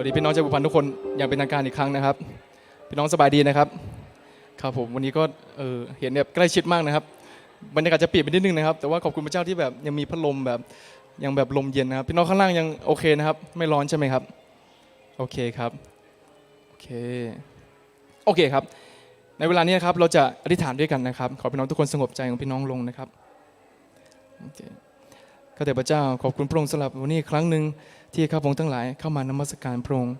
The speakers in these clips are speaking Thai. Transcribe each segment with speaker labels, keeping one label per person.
Speaker 1: วัสดีพี่น้องชาวบุพันธ์ทุกคนอย่างเป็นทางการอีกครั้งนะครับ พี่น้องสบายดีนะครับ ครับผมวันนี้ก็เออเห็นแบบใกล้ชิดมากนะครับบรรยากาศจะเปลี่ยนไปนิดนึงนะครับ แต่ว่าขอบคุณพระเจ้าที่แบบยังมีพัดลมแบบยังแบบลมเย็นนะครับ พี่น้องข้างล่างยังโอเคนะครับ ไม่ร้อนใช่ไหมครับ โอเคครับโอเคโอเคครับ ในเวลานี้นะครับเราจะอธิษฐานด้วยกันนะครับ ขอพี่น้องทุกคนสงบใจของพี่น้องลงนะครับโอเคข้าแต่พระเจ้าขอบคุณพระองค์สำหรับวันนี้ครั้งหนึ่ง ที่ข้าพงทั้งหลายเข้ามานมัสการพระองค์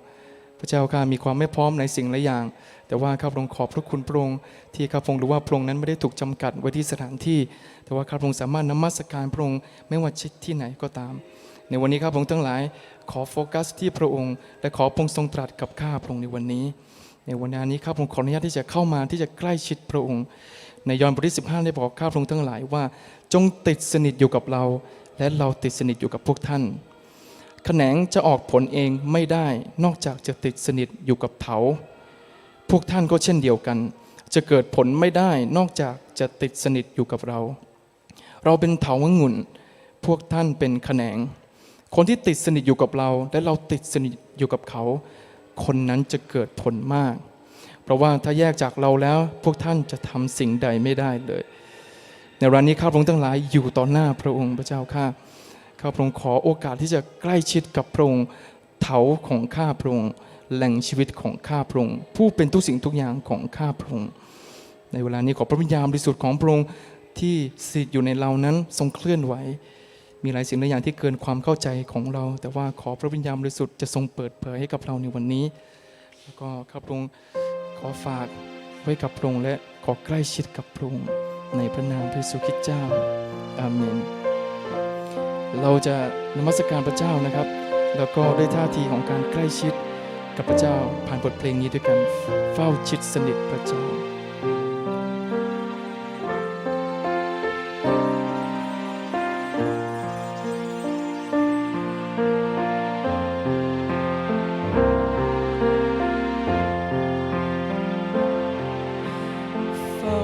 Speaker 1: พระเจ้าข้ามีความไม่พร้อมในสิ่งหลายอย่าง แต่ว่าข้าพงค์ขอบพระคุณพระองค์ที่ข้าพงค์รู้ว่าพระองค์นั้นไม่ได้ถูกจำกัดไว้ที่สถานที่ แต่ว่าข้าพงค์สามารถนมัสการพระองค์ไม่ว่าที่ไหนก็ตาม ในวันนี้ข้าพงค์ทั้งหลายขอโฟกัสที่พระองค์ และขอพระองค์ทรงตรัสกับข้าพระองค์ในวันนี้ ในวันนี้ข้าพงค์ขออนุญาตที่จะเข้ามาที่จะใกล้ชิดพระองค์ ในยอห์นบทที่15ได้บอกข้าพงค์ทั้งหลายว่า จงติดสนิทอยู่กับเรา และเราติดสนิทอยู่กับพวกท่าน แขนงจะออกผลเองไม่ได้ นอกจากจะติดสนิทอยู่กับเถา พวกท่านก็เช่นเดียวกัน จะเกิดผลไม่ได้ นอกจากจะติดสนิทอยู่กับเรา เราเป็นเถาวงุ่น พวกท่านเป็นแขนง คนที่ติดสนิทอยู่กับเรา และเราติดสนิทอยู่กับเขา คนนั้นจะเกิดผลมาก เพราะว่าถ้าแยกจากเราแล้ว พวกท่านจะทำสิ่งใดไม่ได้เลย ในวันนี้ข้าพระองค์ทั้งหลายอยู่ต่อหน้าพระองค์พระเจ้าข้า ข้าพระองค์ขอโอกาสที่จะใกล้ชิดกับพระองค์เถาของข้าพระองค์แหล่งชีวิตของข้าพระองค์ผู้เป็นทุกสิ่งทุกอย่างของข้าพระองค์ในเวลานี้ขอพระวิญญาณบริสุทธิ์ของพระองค์ที่สถิตอยู่ในเรานั้นทรงเคลื่อนไหวมีหลายสิ่งหลายอย่างที่เกินความเข้าใจของเรา แต่ว่าขอพระวิญญาณบริสุทธิ์จะทรงเปิดเผยให้กับเราในวันนี้ แล้วก็ข้าพระองค์ขอฝากไว้กับพระองค์และขอใกล้ชิดกับพระองค์ในพระนามพระเยซูคริสต์เจ้าอาเมน เราจะนมัสการพระเจ้านะครับ แล้วก็ด้วยท่าทีของการใกล้ชิดกับพระเจ้าผ่านบทเพลงนี้ด้วยกันเฝ้าชิดสนิทพระเจ้าเฝ้า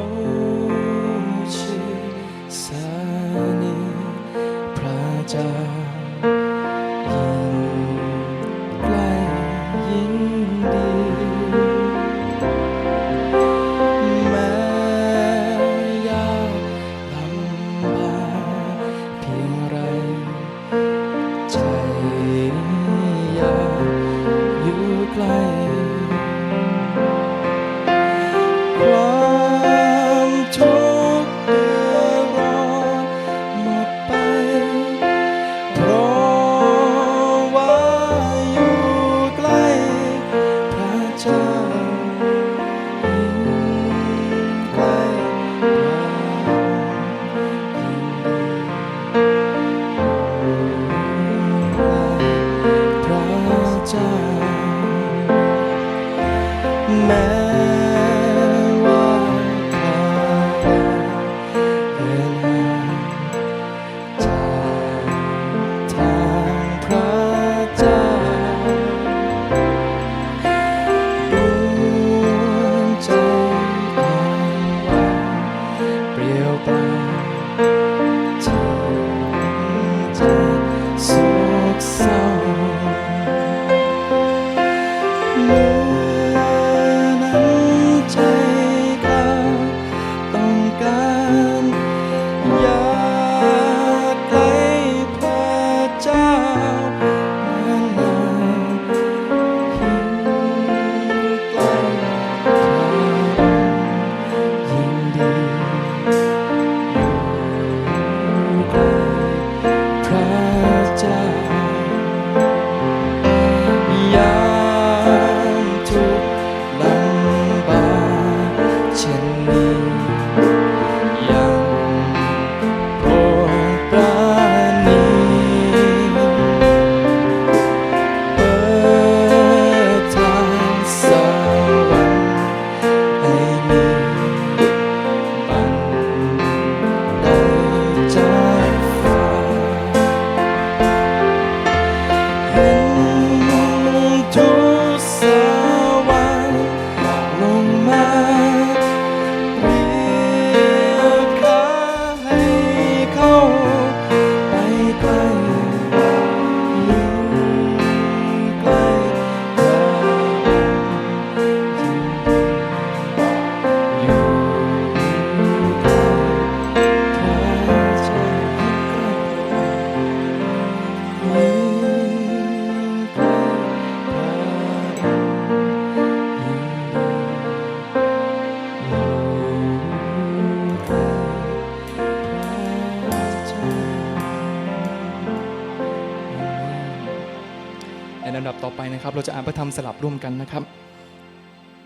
Speaker 1: สลับร่วมกันนะครับ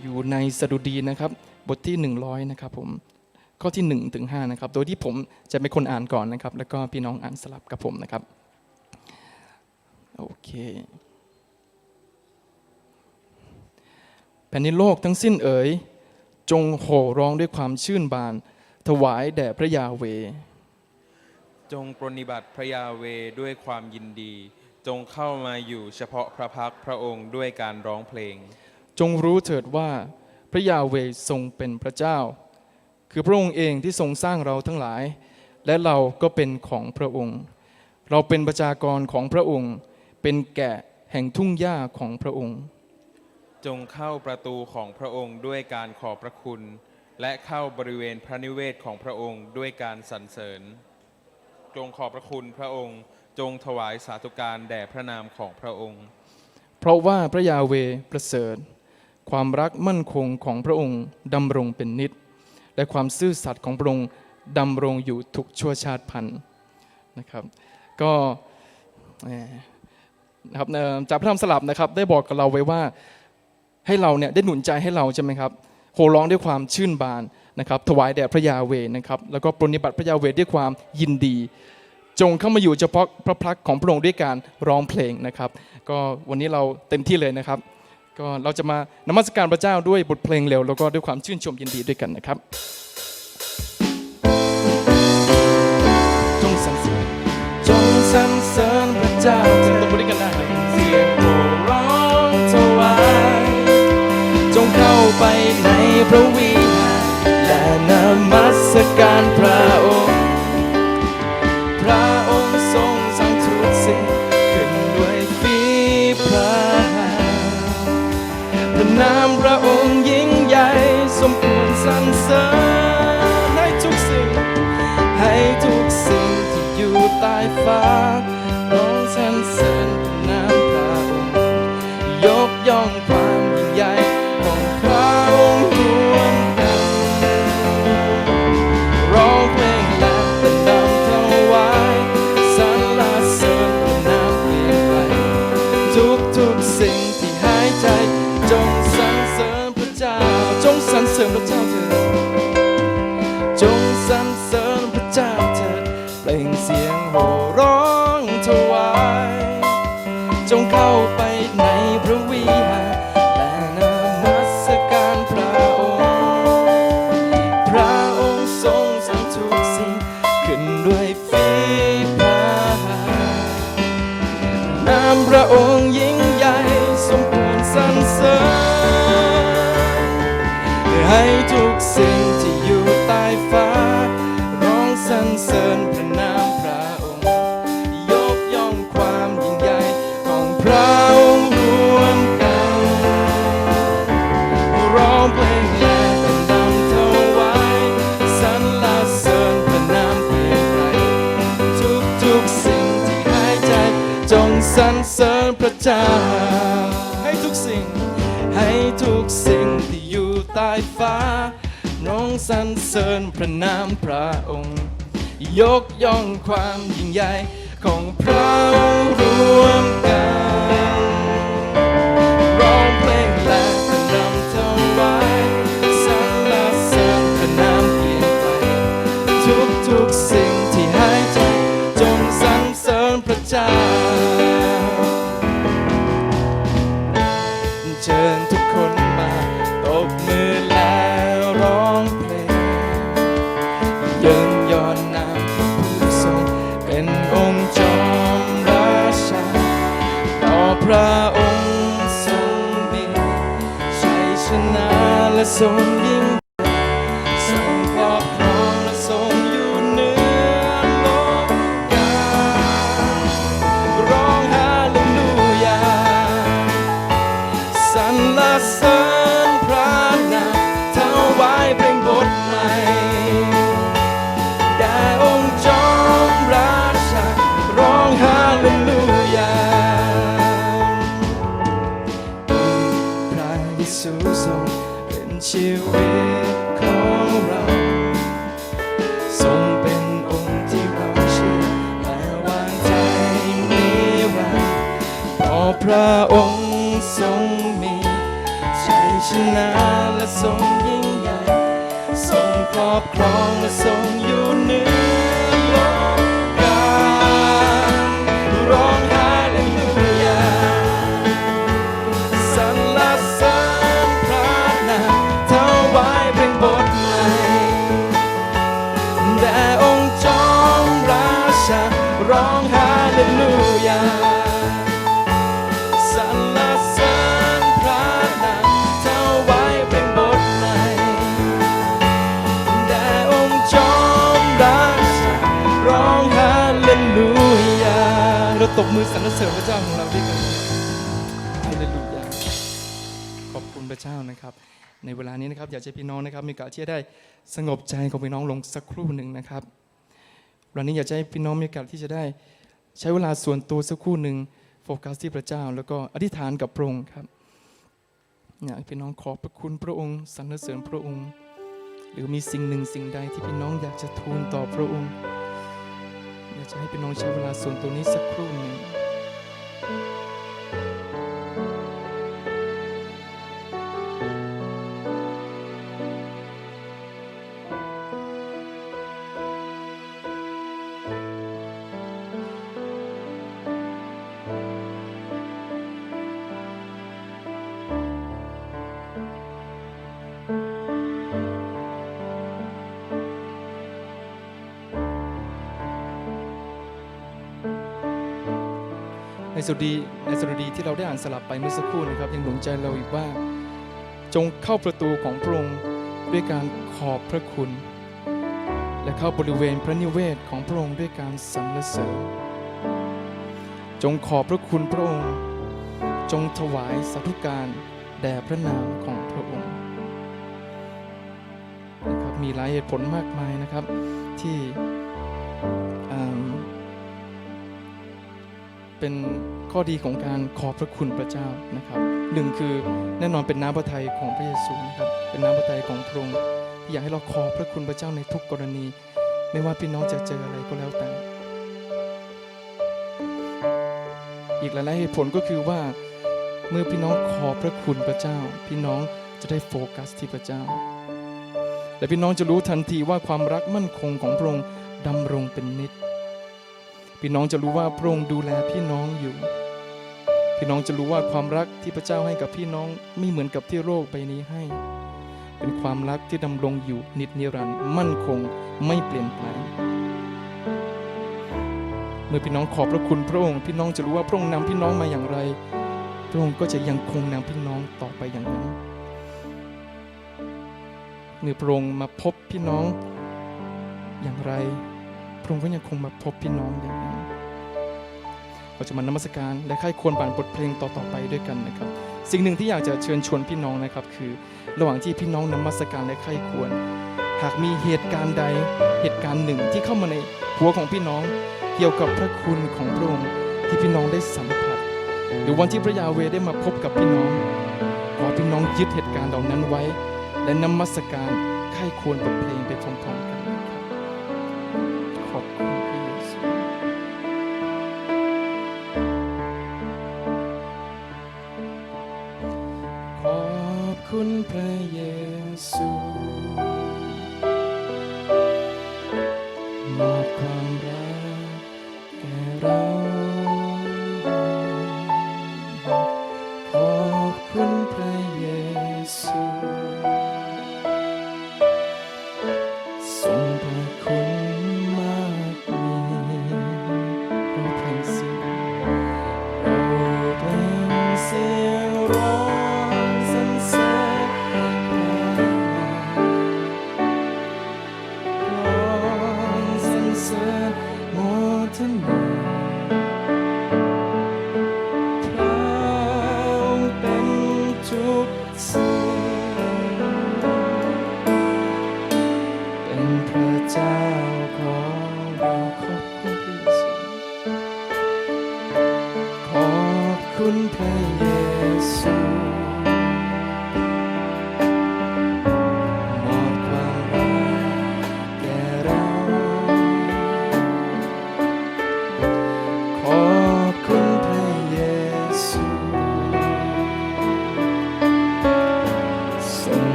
Speaker 1: อยู่ในสดุดีนะครับ บทที่ 100 นะครับผมข้อที่1ถึง5นะครับ โดยที่ผมจะเป็นคนอ่านก่อนนะครับ แล้วก็พี่น้องอ่านสลับกับผมนะครับ โอเค แผ่นดินโลกทั้งสิ้นเอ๋ย จงโห่ร้องด้วยความชื่นบาน ถวายแด่พระยาเว
Speaker 2: จงปรนนิบัติพระยาเวด้วยความยินดี จงเข้ามาอยู่เฉพาะพระพักตร์พระองค์ด้วยการร้องเพลง
Speaker 1: จงรู้เถิดว่าพระยาเวทรงเป็นพระเจ้า คือพระองค์เองที่ทรงสร้างเราทั้งหลาย และเราก็เป็นของพระองค์ เราเป็นประชากรของพระองค์ เป็นแกะแห่งทุ่งหญ้าของพระองค์
Speaker 2: จงเข้าประตูของพระองค์ด้วยการขอบพระคุณ และเข้าบริเวณพระนิเวศของพระองค์ด้วยการสรรเสริญ จงขอบพระคุณพระองค์ จงถวายสาธุการแด่พระนามของพระองค์
Speaker 1: เพราะว่าพระยาเวประเสริฐ ความรักมั่นคงของพระองค์ดำรงเป็นนิจและความซื่อสัตย์ของพระองค์ดำรงอยู่ทุกชั่วชาติพันธุ์นะครับ ก็นะครับจากพระธรรมสลับนะครับ ได้บอกกับเราไว้ว่าให้เราเนี่ยได้หนุนใจให้เราใช่ไหมครับโห่ร้องด้วยความชื่นบานนะครับ ถวายแด่พระยาเวนะครับ แล้วก็ปรนนิบัติพระยาเวด้วยความยินดี จงเข้ามาอยู่เฉพาะพระพักตร์ของพระองค์ด้วยการร้องเพลงนะครับ ก็วันนี้เราเต็มที่เลยนะครับ ก็เราจะมานมัสการพระเจ้าด้วยบทเพลงเร็วแล้วก็ด้วยความชื่นชมยินดีด้วยกันนะครับ จงสรรเสริญจงสรรเสริญพระเจ้าเสียงตบมือด้วยกันได้ครับเสียงโห่ร้องถวายจงเข้าไปในพระวิ เปล่งเสียงโห่ร้องถวาย จงเข้าไปในพระวิหาร เจ้า ให้ทุกสิ่ง ให้ทุกสิ่งที่อยู่ใต้ฟ้า น้องสรรเสริญพระนามพระองค์ ยกย่องความยิ่งใหญ่ของพระองค์รวมกัน แล พระเจ้าของเราด้วยกันฮาเลลูยาขอบคุณพระเจ้านะครับ ในเวลานี้นะครับอยากจะให้พี่น้องนะครับมีโอกาสที่จะได้สงบใจของพี่น้องลงสักครู่หนึ่งนะครับวันนี้อยากจะให้พี่น้องมีโอกาสที่จะได้ใช้เวลาส่วนตัวสักครู่หนึ่งโฟกัสที่พระเจ้า แล้วก็อธิษฐานกับพระองค์ครับอยากพี่น้องขอบพระคุณพระองค์สรรเสริญพระองค์ หรือมีสิ่งหนึ่งสิ่งใดที่พี่น้องอยากจะทูลต่อพระองค์ อยากจะให้พี่น้องใช้เวลาส่วนตัวนี้สักครู่หนึ่ง สุดีในสดุดีที่เราได้อ่านสลับไปเมื่อสักครู่นะครับ ยังหนุนใจเราอีกว่า จงเข้าประตูของพระองค์ด้วยการขอบพระคุณ และเข้าบริเวณพระนิเวศของพระองค์ด้วยการสรรเสริญ จงขอบพระคุณพระองค์ จงถวายสาธุการแด่พระนามของพระองค์นะครับมีหลายเหตุผลมากมายนะครับที่เป็น ข้อดีของการขอบพระคุณพระเจ้านะครับหนึ่งคือแน่นอนเป็นน้ำพระทัยของพระเยซูนะครับเป็นน้ำพระทัยของพระองค์ที่อยากให้เราขอบพระคุณพระเจ้าในทุกกรณี ไม่ว่าพี่น้องจะเจออะไรก็แล้วแต่ อีกหลายๆเหตุผลก็คือว่าเมื่อพี่น้องขอบพระคุณพระเจ้า พี่น้องจะได้โฟกัสที่พระเจ้าและพี่น้องจะรู้ทันทีว่าความรักมั่นคงของพระองค์ดำรงเป็นนิจ พี่น้องจะรู้ว่าพระองค์ดูแลพี่น้องอยู่ พี่น้องจะรู้ว่าความรักที่พระเจ้าให้กับพี่น้องไม่เหมือนกับที่โลกใบนี้ให้ เป็นความรักที่ดำรงอยู่นิจนิรันดร์มั่นคงไม่เปลี่ยนแปลงเมื่อพี่น้องขอบพระคุณพระองค์พี่น้องจะรู้ว่าพระองค์นำพี่น้องมาอย่างไร พระองค์ก็จะยังคงนำพี่น้องต่อไปอย่างนั้นเมื่อพระองค์มาพบพี่น้องอย่างไร พระองค์ก็ยังคงมาพบพี่น้องอย่างนั้น เราจะมานมัสการและค่ายควรบานบทเพลงต่อๆไปด้วยกันนะครับ สิ่งหนึ่งที่อยากจะเชิญชวนพี่น้องนะครับ คือระหว่างที่พี่น้องนมัสการและค่ายควร หากมีเหตุการณ์ใดเหตุการณ์หนึ่งที่เข้ามาในหัวของพี่น้องเกี่ยวกับพระคุณของพระองค์ที่พี่น้องได้สัมผัส หรือวันที่พระยาเวได้มาพบกับพี่น้องขอพี่น้องยึดเหตุการณ์เหล่านั้นไว้ และนมัสการค่ายควรบทเพลงไปพร้อมๆกัน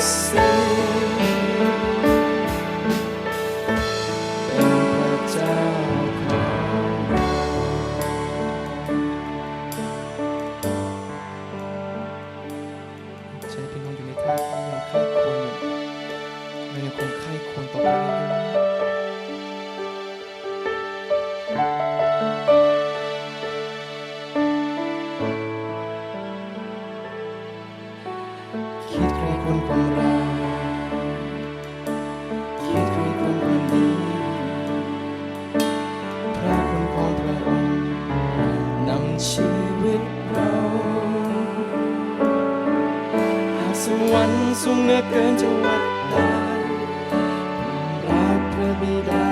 Speaker 1: say. บิดา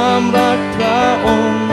Speaker 1: ความรักพระองค์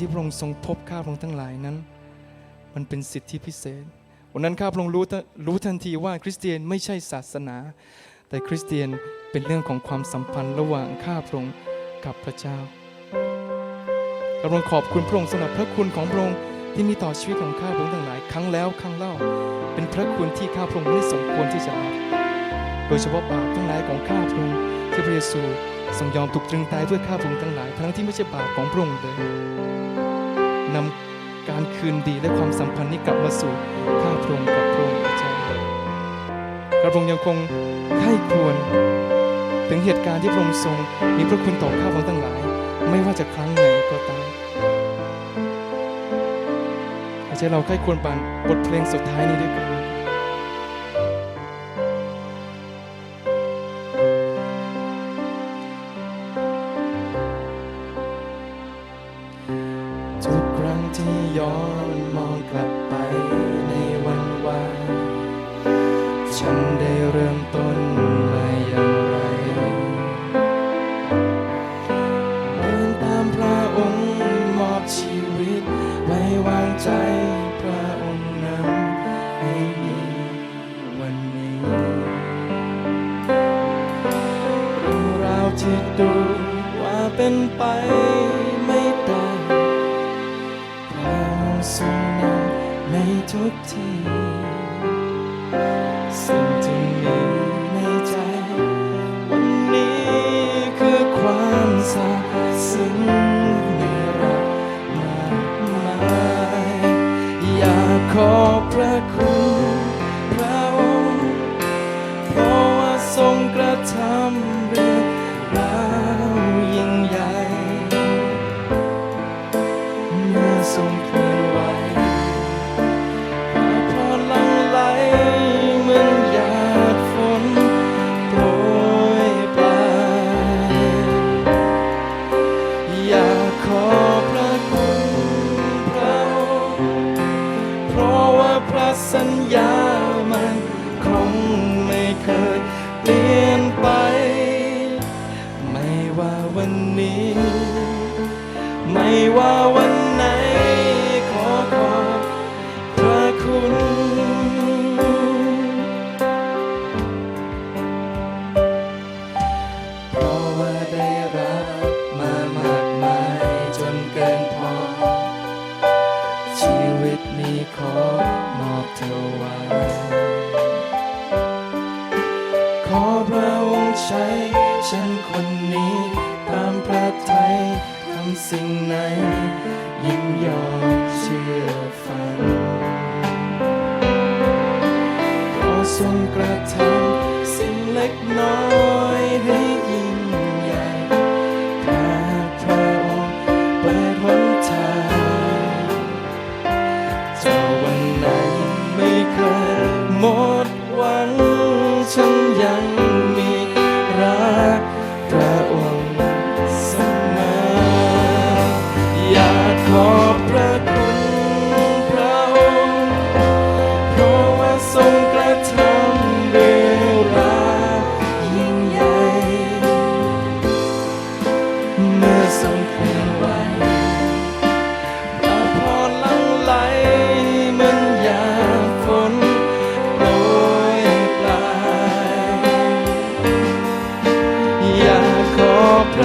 Speaker 1: ที่พระองค์ทรงพบข้าพระองค์ทั้งหลายนั้น มันเป็นสิทธิพิเศษ วันนั้นข้าพระองค์รู้รู้ทันทีว่าคริสเตียนไม่ใช่ศาสนา แต่คริสเตียนเป็นเรื่องของความสัมพันธ์ระหว่างข้าพระองค์กับพระเจ้าข้าพระองค์ขอบคุณพระองค์สำหรับพระคุณของพระองค์ที่มีต่อชีวิตของข้าพระองค์ทั้งหลาย ครั้งแล้วครั้งเล่า เป็นพระคุณที่ข้าพระองค์ไม่สมควรที่จะรับโดยเฉพาะบาปทั้งหลายของข้าพระองค์ที่พระเยซูทรงยอมถูกตรึงตายเพื่อข้าพระองค์ทั้งหลาย ทั้งที่ไม่ใช่บาปของพระองค์เลย นำการคืนดีและความสัมพันธ์นี้กลับมาสู่ข้าพระองค์กับพระองค์พระเจ้าพระองค์ยังคงให้ควรถึงเหตุการณ์ที่พระองค์ทรงมีพระคุณต่อข้าพระองค์ทั้งหลาย ไม่ว่าจะครั้งไหนก็ตามอาจจะเราใกล้ควรปานบทเพลงสุดท้ายนี้ด้วยกัน ที่ดูว่าเป็นไปไม่ได้พระองค์ทรงนำในทุกที่สิ่งที่มีในใจ วันนี้คือความซาบซึ้งในรักมากมายอยากขอพระ ทรงกระทำสิ่งเล็กน้อยให้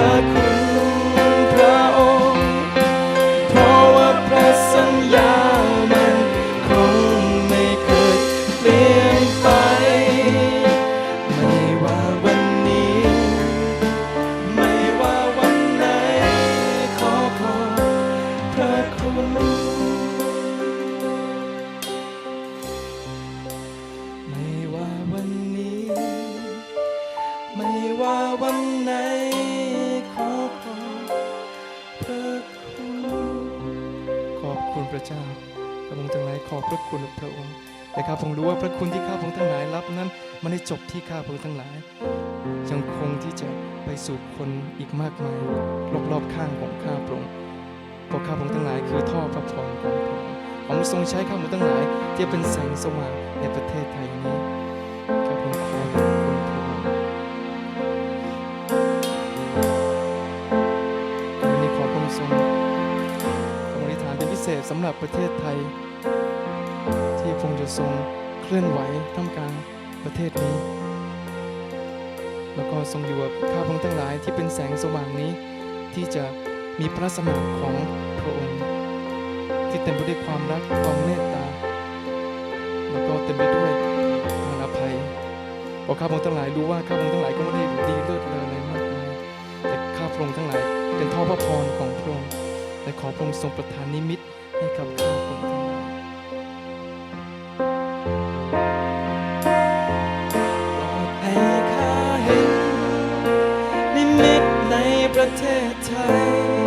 Speaker 1: อบ ข้าพงทั้งหลายคือท่อพระพรของพระองค์ของทรงใช้ข้าพงทั้งหลายที่เป็นแสงสว่างในประเทศไทยนี้ข้าพงขอขอบคุณพระองค์วันนี้ขอพระองค์ทรงขออธิษฐานเป็นพิเศษสำหรับประเทศไทย ที่พงค์จะทรงเคลื่อนไหวท่ามกลางประเทศนี้ แล้วก็ทรงอยู่กับข้าพงค์ทั้งหลายที่เป็นแสงสว่างนี้ที่จะมีพระสมัครของ เต็มไปด้วยความรักความเมตตา แล้วก็เต็มไปด้วยทานอภัยพราะข้าพระองค์ทั้งหลายรู้ว่าข้าพระองค์ทั้งหลายก็ไม่ได้ดีเลิศเลออะไรมากมายแต่ข้าพระองค์ทั้งหลายเป็นท่อพระพรของพระองค์และขอพระองค์ทรงประทานนิมิตให้กับข้าพระองค์ทั้งหลายให้ข้าเห็นนิมิตในประเทศไทย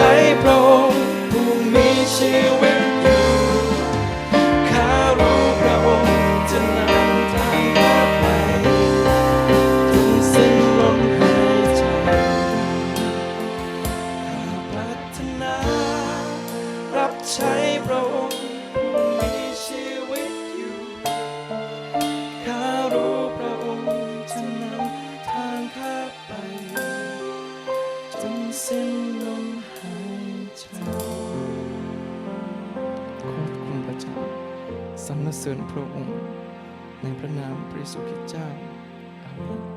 Speaker 1: ใช้พระองค์ผู้มีชีวิตามพระสุขิตเจ้าอาเมน